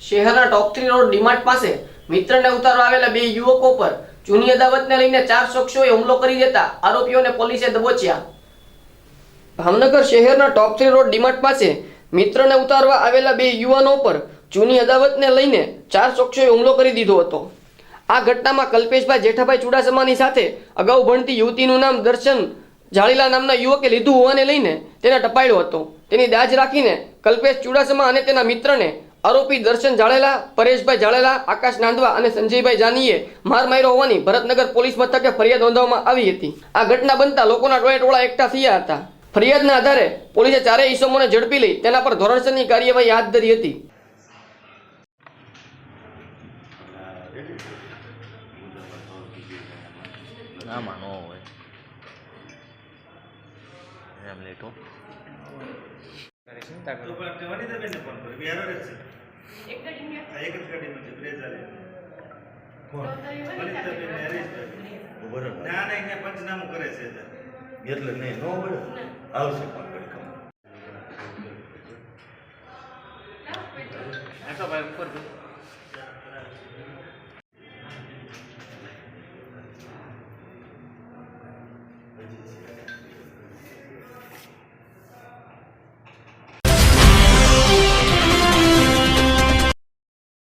શહેરના top three road DMart પાસે મિત્રને ઉતારવા આવેલા બે યુવકો પર જૂની અદાવતને લઈને ચાર શખ્સોએ હુમલો કરી દેતા આરોપીઓને પોલીસે દબોચ્યા. ભાવનગર શહેરના ટોપ થ્રી રોડ ડીમાર્ટ પાસે મિત્રને ઉતારવા આવેલા બે યુવાનો પર જૂની અદાવતને લઈને ચાર શખ્સોએ હુમલો કરી દીધો હતો. આ ઘટનામાં કલ્પેશભાઈ જેઠાભાઈ ચુડાસમાની સાથે અગાઉ ભણતી યુવતીનું નામ દર્શન જાળીલા નામના યુવકે લીધું હોવાને લઈને તેને ટપાયો હતો. તેની દાજ રાખીને કલ્પેશ ચુડાસમા અને તેના મિત્રને આરોપી દર્શન જાળેલા પરેશભાઈ જાળેલા આકાશ નાંદવા અને સંજયભાઈ જાનીએ માર માર્યો હોવાની ભરતનગર પોલીસ મથકે ફરિયાદ નોંધવામાં આવી હતી. આ ઘટના બનતા લોકોના ટોળે ટોળા એકઠા થયા હતા. ફરિયાદના આધારે પોલીસે ચારેય ઈસમોને ઝડપી લઈ તેના પર ધોરણસરની કાર્યવાહી હાથ ધરી હતી. ચિંતા તો પણ ફોન કર્યો. બિહાર જ છે. હા, એક જ ગાડીમાં છે, બ્રેજ હાલે. વનિતાબેનને હરીશભાઈ. બરાબર. ના, ના, એને પંચનામું કરે છે એટલે. નહીં નો પડે આવશે પણ ખમ એ તો ભાઈ ઉપર